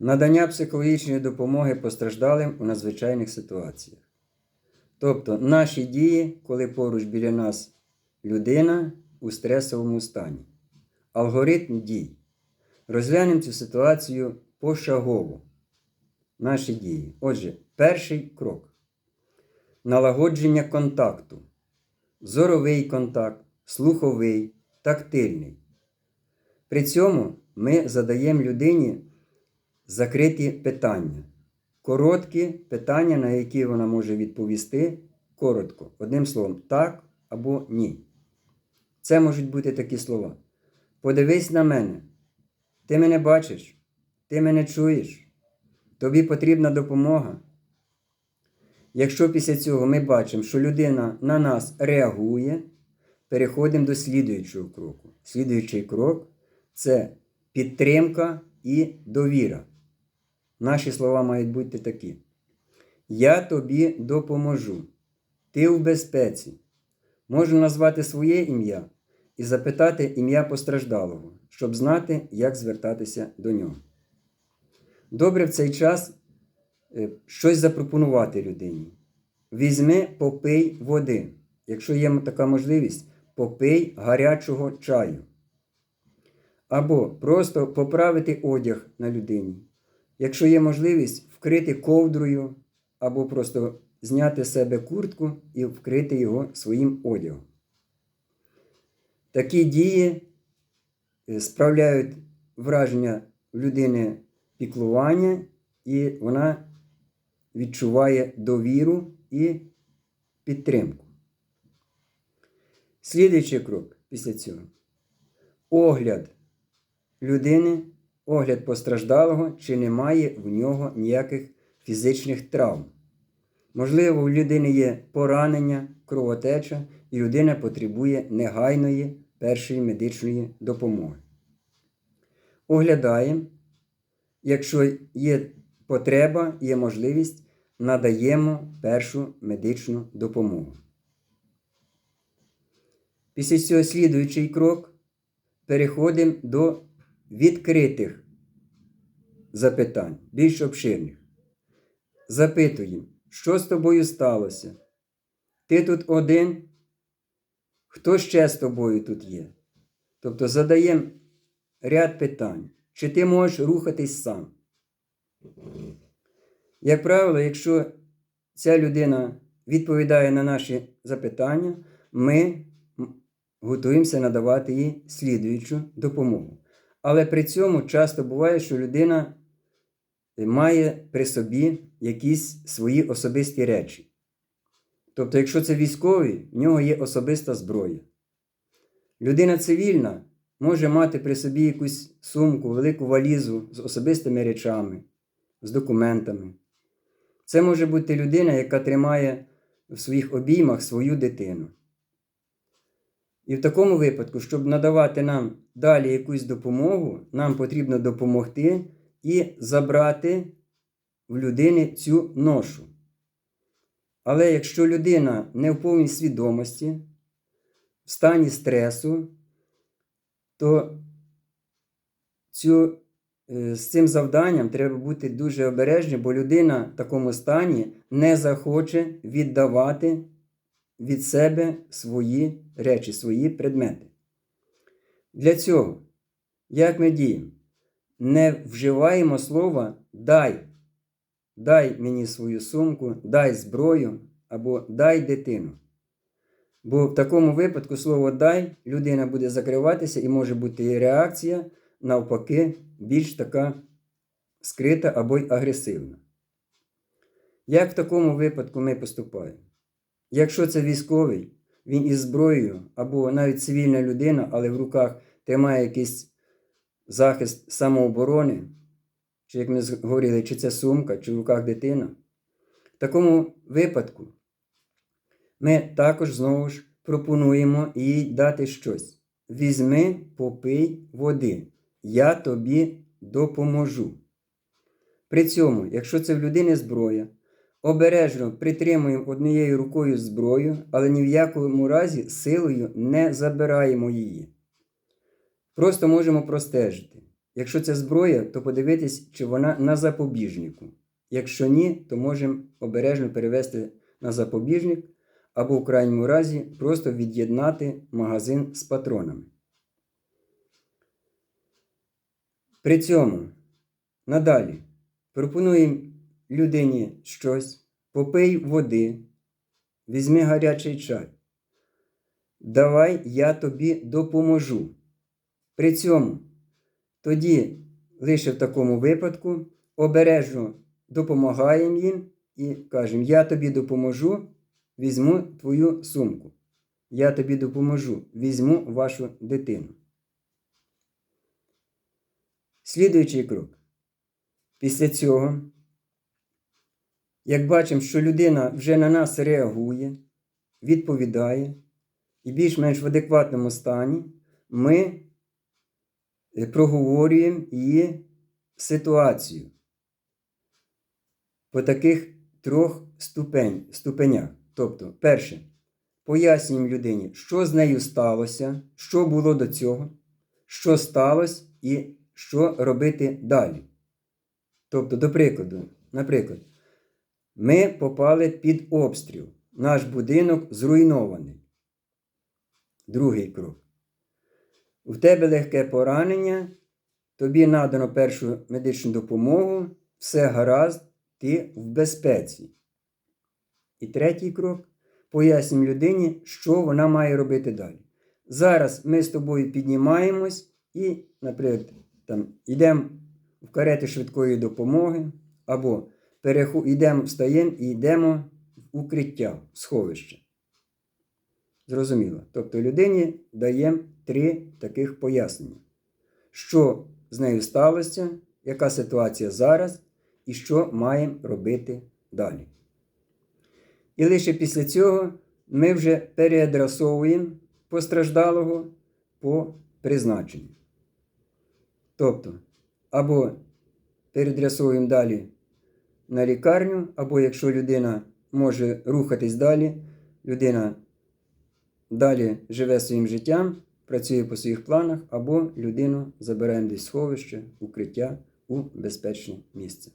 Надання психологічної допомоги постраждалим у надзвичайних ситуаціях. Тобто наші дії, коли поруч біля нас людина у стресовому стані. Алгоритм дій. Розглянемо цю ситуацію пошагово. Наші дії. Отже, перший крок. Налагодження контакту. Зоровий контакт, слуховий, тактильний. При цьому ми задаємо людині закриті питання. Короткі питання, на які вона може відповісти коротко. Одним словом, так або ні. Це можуть бути такі слова. Подивись на мене. Ти мене бачиш, ти мене чуєш, тобі потрібна допомога. Якщо після цього ми бачимо, що людина на нас реагує, переходимо до слідуючого кроку. Слідуючий крок це підтримка і довіра. Наші слова мають бути такі. Я тобі допоможу. Ти в безпеці. Можу назвати своє ім'я і запитати ім'я постраждалого, щоб знати, як звертатися до нього. Добре в цей час е, щось запропонувати людині. Візьми, попий води. Якщо є така можливість, попий гарячого чаю. Або просто поправити одяг на людині. Якщо є можливість, вкрити ковдрою, або просто зняти з себе куртку і вкрити його своїм одягом. Такі дії е, справляють враження людини піклування, і вона відчуває довіру і підтримку. Слідуючий крок після цього огляд людини, огляд постраждалого, чи немає в нього ніяких фізичних травм. Можливо, у людини є поранення, кровотеча, і людина потребує негайної першої медичної допомоги. Оглядаємо, якщо є потреба, є можливість, надаємо першу медичну допомогу. Після цього слідуючий крок переходимо до відкритих запитань, більш обширних. Запитуємо, що з тобою сталося? Ти тут один? Хто ще з тобою тут є? Тобто задаємо ряд питань. Чи ти можеш рухатись сам? Як правило, якщо ця людина відповідає на наші запитання, ми готуємося надавати їй слідуючу допомогу. Але при цьому часто буває, що людина має при собі якісь свої особисті речі. Тобто, якщо це військовий, в нього є особиста зброя. Людина цивільна може мати при собі якусь сумку, велику валізу з особистими речами, з документами. Це може бути людина, яка тримає в своїх обіймах свою дитину. І в такому випадку, щоб надавати нам далі якусь допомогу, нам потрібно допомогти і забрати в людини цю ношу. Але якщо людина не в повній свідомості, в стані стресу, то цю, е, з цим завданням треба бути дуже обережним, бо людина в такому стані не захоче віддавати від себе свої речі, свої предмети. Для цього, як ми діємо, не вживаємо слова дай. Дай мені свою сумку, дай зброю або дай дитину. Бо в такому випадку слово дай людина буде закриватися і може бути реакція, навпаки, більш така скрита або й агресивна. Як в такому випадку ми поступаємо? Якщо це військовий, він із зброєю або навіть цивільна людина, але в руках тримає якийсь захист самооборони, чи, як ми говорили, чи це сумка, чи в руках дитина, в такому випадку ми також знову ж пропонуємо їй дати щось. Візьми, попий води, я тобі допоможу. При цьому, якщо це в людини зброя, обережно притримуємо однією рукою зброю, але ні в якому разі силою не забираємо її. Просто можемо простежити. Якщо це зброя, то подивитись, чи вона на запобіжнику. Якщо ні, то можемо обережно перевести на запобіжник або в крайньому разі просто від'єднати магазин з патронами. При цьому надалі пропонуємо людині щось, попий води, візьми гарячий чай. Давай я тобі допоможу. При цьому тоді лише в такому випадку обережно допомагаємо їм і кажемо: Я тобі допоможу, візьму твою сумку. Я тобі допоможу, візьму вашу дитину. Слідуючий крок. Після цього, як бачимо, що людина вже на нас реагує, відповідає і більш-менш в адекватному стані, ми е, проговорюємо її ситуацію по таких трьох ступень, ступенях. Тобто, перше, пояснюємо людині, що з нею сталося, що було до цього, що сталося і що робити далі. Тобто, до прикладу, наприклад, ми попали під обстріл, наш будинок зруйнований. Другий крок. У тебе легке поранення, тобі надано першу медичну допомогу, все гаразд, ти в безпеці. І третій крок пояснюємо людині, що вона має робити далі. Зараз ми з тобою піднімаємось і, наприклад, там, йдемо в карети швидкої допомоги, або переху... йдемо, встаємо і йдемо в укриття, в сховище. Зрозуміло. Тобто людині даємо три таких пояснення, що з нею сталося, яка ситуація зараз і що маємо робити далі. І лише після цього ми вже переадресовуємо постраждалого по призначенню. Тобто, або переадресовуємо далі на лікарню, або якщо людина може рухатись далі, людина далі живе своїм життям, працює по своїх планах, або людину забираємо десь сховище, укриття у безпечне місце.